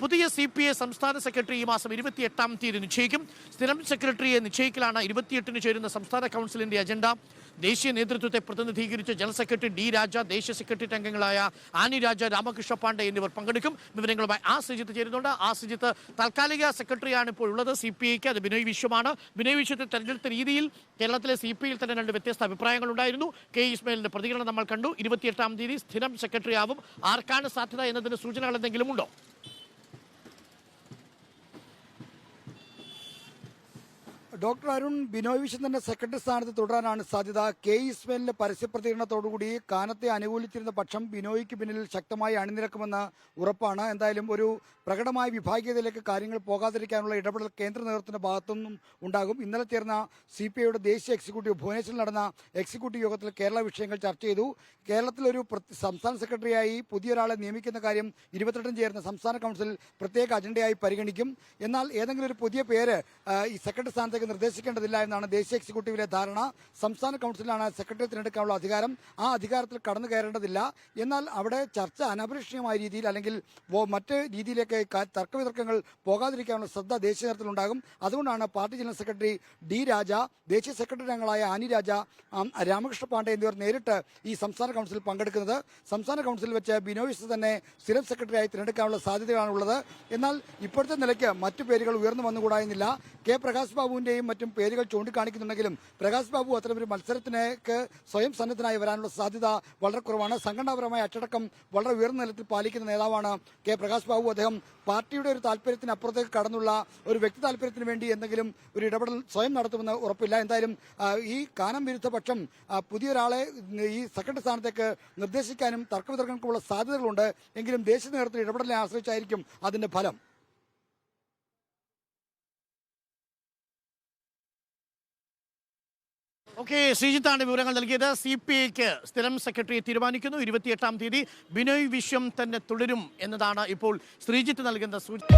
പുതിയ C P I സംസ്ഥാന secretary ഈ മാസം ഇരുപത്തിയെട്ടാം തീയതി നിശ്ചയിക്കും. സ്ഥിരം സെക്രട്ടറിയെ നിശ്ചയിക്കലാണ് ഇരുപത്തിയെട്ടിന് ചേരുന്ന സംസ്ഥാന കൗൺസിലിന്റെ അജണ്ട. ദേശീയ നേതൃത്വത്തെ പ്രതിനിധീകരിച്ച് ജനറൽ സെക്രട്ടറി ഡി രാജ ദേശീയ സെക്രട്ടറി അംഗങ്ങളായ ആനി രാജ രാമകൃഷ്ണ പാണ്ഡെ എന്നിവർ പങ്കെടുക്കും. വിവരങ്ങളുമായി ആ സജിത്ത് ചേരുന്നുണ്ട്. ആ സജിത്ത് താൽക്കാലിക സെക്രട്ടറിയാണ് ഇപ്പോൾ ഉള്ളത്. സി പി ഐക്ക് അത് ബിനോയ് വിശ്വമാണ്. ബിനോയ് വിശ്വത്തെ തെരഞ്ഞെടുത്ത രീതിയിൽ കേരളത്തിലെ സി പി ഐയിൽ തന്നെ രണ്ട് വ്യത്യസ്ത അഭിപ്രായങ്ങൾ ഉണ്ടായിരുന്നു കെ ഇസ്മയിലിന്റെ പ്രതികരണം നമ്മൾ കണ്ടു. ഇരുപത്തിയെട്ടാം തീയതി സ്ഥിരം സെക്രട്ടറി ആവും ആർക്കാണ് സാധ്യത എന്നതിന് സൂചനകൾ എന്തെങ്കിലും ഉണ്ടോ? ഡോക്ടർ അരുൺ ബിനോയ് വിശ്വൻ തന്നെ സെക്രട്ടറി സ്ഥാനത്ത് തുടരാനാണ് സാധ്യത. കെ ഇസ്മേലിന്റെ പരസ്യ പ്രതികരണത്തോടുകൂടി കാനത്തെ അനുകൂലിച്ചിരുന്ന പക്ഷം ബിനോയ്ക്ക് പിന്നിൽ ശക്തമായി അണിനിരക്കുമെന്ന് ഉറപ്പാണ്. എന്തായാലും ഒരു പ്രകടമായ വിഭാഗീയതയിലേക്ക് കാര്യങ്ങൾ പോകാതിരിക്കാനുള്ള ഇടപെടൽ കേന്ദ്ര നേതൃത്വത്തിന്റെ ഭാഗത്തുനിന്നും ഉണ്ടാകും. ഇന്നലെ ചേർന്ന സി പി ഐയുടെ ദേശീയ എക്സിക്യൂട്ടീവ് ഭുവനേശ്വറിൽ നടന്ന എക്സിക്യൂട്ടീവ് യോഗത്തിൽ കേരള വിഷയങ്ങൾ ചർച്ച ചെയ്തു. കേരളത്തിലൊരു സംസ്ഥാന സെക്രട്ടറിയായി പുതിയൊരാളെ നിയമിക്കുന്ന കാര്യം ഇരുപത്തെട്ടും ചേർന്ന സംസ്ഥാന കൗൺസിൽ പ്രത്യേക അജണ്ടയായി പരിഗണിക്കും. എന്നാൽ ഏതെങ്കിലും ഒരു പുതിയ പേര് ഈ സെക്രട്ടറി സ്ഥാനത്തേക്ക് നിർദ്ദേശിക്കേണ്ടതില്ല എന്നാണ് ദേശീയ എക്സിക്യൂട്ടീവിലെ ധാരണ. സംസ്ഥാന കൌൺസിലാണ് സെക്രട്ടറി തിരഞ്ഞെടുക്കാനുള്ള അധികാരം. ആ അധികാരത്തിൽ കടന്നു കയറേണ്ടതില്ല. എന്നാൽ അവിടെ ചർച്ച അനപരിഷ്ണമായ രീതിയിൽ അല്ലെങ്കിൽ മറ്റ് രീതിയിലേക്ക് തർക്കവിതർക്കങ്ങൾ പോകാതിരിക്കാനുള്ള ശ്രദ്ധ ദേശീയ തലത്തിൽ ഉണ്ടാകും. അതുകൊണ്ടാണ് party general secretary D Raja ദേശീയ സെക്രട്ടറി അംഗങ്ങളായ ആനി രാജ രാമകൃഷ്ണ പാണ്ഡെ എന്നിവർ നേരിട്ട് ഈ സംസ്ഥാന കൗൺസിലിൽ പങ്കെടുക്കുന്നത്. സംസ്ഥാന കൗൺസിലിൽ വെച്ച് ബിനോയ് വിശ്വ തന്നെ സ്ഥിരം സെക്രട്ടറിയായി തിരഞ്ഞെടുക്കാനുള്ള സാധ്യതയാണുള്ളത് എന്നാൽ ഇപ്പോഴത്തെ നിലയ്ക്ക് മറ്റു പേരുകൾ ഉയർന്നു വന്നുകൂടായെന്നില്ല കെ പ്രകാശ് ബാബുവിന്റെയും മറ്റും പേരുകൾ ചൂണ്ടിക്കാണിക്കുന്നുണ്ടെങ്കിലും പ്രകാശ് ബാബു അത്തരമൊരു മത്സരത്തിനേക്ക് സ്വയം സന്നദ്ധനായി വരാനുള്ള സാധ്യത വളരെ കുറവാണ്. സംഘടനാപരമായ അച്ചടക്കം വളരെ ഉയർന്ന നിലത്തിൽ പാലിക്കുന്ന നേതാവാണ് കെ പ്രകാശ് ബാബു. അദ്ദേഹം പാർട്ടിയുടെ ഒരു താല്പര്യത്തിന് അപ്പുറത്തേക്ക് കടന്നുള്ള ഒരു വ്യക്തി താല്പര്യത്തിന് വേണ്ടി എന്തെങ്കിലും ഒരു ഇടപെടൽ സ്വയം നടത്തുമെന്ന് ഉറപ്പില്ല. എന്തായാലും ഈ കാനം വിരുദ്ധ പക്ഷം പുതിയൊരാളെ ഈ സെക്രട്ടറി സ്ഥാനത്തേക്ക് നിർദ്ദേശിക്കാനും തർക്കവിതർക്കങ്ങൾക്കുള്ള സാധ്യതകളുണ്ട്. എങ്കിലും ദേശീയ നേതൃത്വം ഇടപെടലിനെ ആശ്രയിച്ചായിരിക്കും അതിന്റെ ഫലം. ഓക്കെ ശ്രീജിത്താണ് വിവരങ്ങൾ നൽകിയത്. സി പി ഐക്ക് സ്ഥിരം സെക്രട്ടറിയെ തീരുമാനിക്കുന്നു. ഇരുപത്തിയെട്ടാം തീയതി ബിനോയ് വിശ്വം തന്നെ തുടരും എന്നതാണ് ഇപ്പോൾ ശ്രീജിത്ത് നൽകുന്ന സൂചന.